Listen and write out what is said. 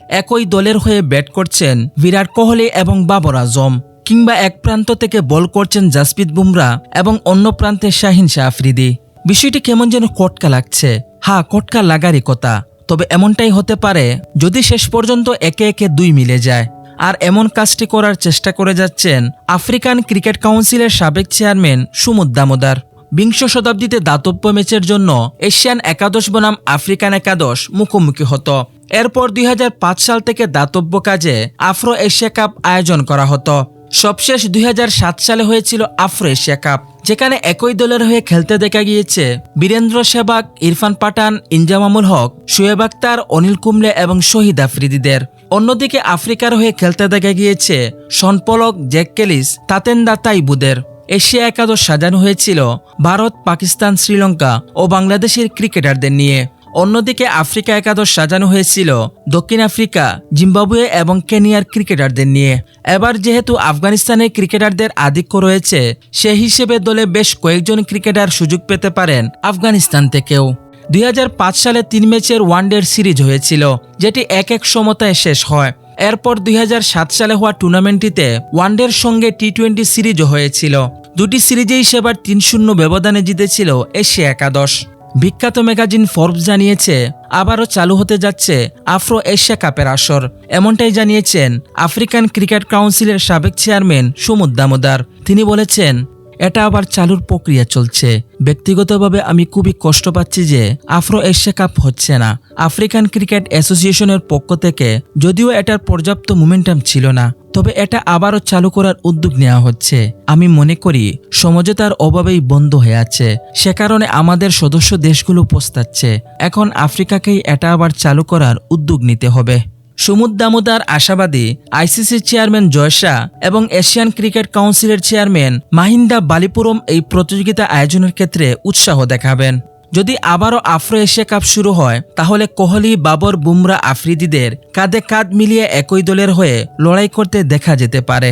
একই দলের হয়ে ব্যাট করছেন বিরাট কোহলি এবং বাবর আজম, কিংবা এক প্রান্ত থেকে বল করছেন জাসপ্রীত বুমরা এবং অন্য প্রান্তে শাহিন শাহ আফ্রিদি। বিষয়টি কেমন যেন কটকা লাগছে। হ্যাঁ কটকা লাগারই কথা তবে এমনটাই হতে পারে যদি শেষ পর্যন্ত একে একে দুই মিলে যায়। আর এমন কাজটি করার চেষ্টা করে যাচ্ছেন আফ্রিকান ক্রিকেট কাউন্সিলের সাবেক চেয়ারম্যান সুমুদ দামোদার। বিংশ শতাব্দীতে দাতব্য ম্যাচের জন্য এশিয়ান একাদশ বনাম আফ্রিকান একাদশ মুখোমুখি হতো। এরপর দুই হাজার পাঁচ সাল থেকে দাতব্য কাজে আফ্রো এশিয়া কাপ আয়োজন করা হতো। সবশেষ দুই হাজার সাত সালে হয়েছিল আফ্রো এশিয়া কাপ, যেখানে একই দলের হয়ে খেলতে দেখা গিয়েছে বীরেন্দ্র সেবাগ ইরফান পাঠান ইনজামামুল হক, শুয়েব আক্তার অনিল কুমলে এবং শহীদ আফ্রিদিদের। অন্যদিকে আফ্রিকার হয়ে খেলতে দেখা গিয়েছে সনপলক জ্যাক কেলিস, তাতেন্দা তাইবুদের। এশিয়া একাদশ সাজানো হয়েছিল ভারত, পাকিস্তান, শ্রীলঙ্কা ও বাংলাদেশের ক্রিকেটারদের নিয়ে। অন্যদিকে আফ্রিকা একাদশ সাজানো হয়েছিল দক্ষিণ আফ্রিকা, জিম্বাবুয়ে এবং কেনিয়ার ক্রিকেটারদের নিয়ে। এবার যেহেতু আফগানিস্তানের ক্রিকেটারদের আধিক্য রয়েছে, সে হিসেবে দলে বেশ কয়েকজন ক্রিকেটার সুযোগ পেতে পারেন আফগানিস্তান থেকেও। দুই হাজার পাঁচ সালে তিন ম্যাচের ওয়ানডের সিরিজ হয়েছিল, যেটি এক এক সমতায় শেষ হয়। এরপর দুই হাজার সাত সালে হওয়া টুর্নামেন্টটিতে ওয়ানডের সঙ্গে টি টোয়েন্টি সিরিজও হয়েছিল। দুটি সিরিজেই সেবার তিন শূন্য ব্যবধানে জিতেছিল এশিয়া একাদশ। বিখ্যাত ম্যাগাজিন ফোর্বস জানিয়েছে, আবারও চালু হতে যাচ্ছে আফ্রো এশিয়া কাপের আসর। এমনটাই জানিয়েছেন আফ্রিকান ক্রিকেট কাউন্সিলের সাবেক চেয়ারম্যান সুমুদ দামোদার। তিনি বলেছেন, এটা আবার চালুর প্রক্রিয়া চলছে। ব্যক্তিগতভাবে আমি খুবই কষ্ট পাচ্ছি যে আফ্রো এশিয়া কাপ হচ্ছে না। আফ্রিকান ক্রিকেট অ্যাসোসিয়েশনের পক্ষ থেকে যদিও এটার পর্যাপ্ত মোমেন্টাম ছিল না তবে এটা আবারও চালু করার উদ্যোগ নেওয়া হচ্ছে। আমি মনে করি, সমঝোতার অভাবেই বন্ধ হয়ে আছে। সে কারণে আমাদের সদস্য দেশগুলো পোস্তাচ্ছে। এখন আফ্রিকাকেই এটা আবার চালু করার উদ্যোগ নিতে হবে। সুমুদ দামোদার আশাবাদী আইসিসির চেয়ারম্যান জয় শাহ এবং এশিয়ান ক্রিকেট কাউন্সিলের চেয়ারম্যান মাহিন্দা বালিপুরম এই প্রতিযোগিতা আয়োজনের ক্ষেত্রে উৎসাহ দেখাবেন। যদি আবারও আফ্রো এশিয়া কাপ শুরু হয়, তাহলে কোহলি, বাবর, বুমরা, আফ্রিদিদের কাঁধে কাঁধ মিলিয়ে একই দলের হয়ে লড়াই করতে দেখা যেতে পারে।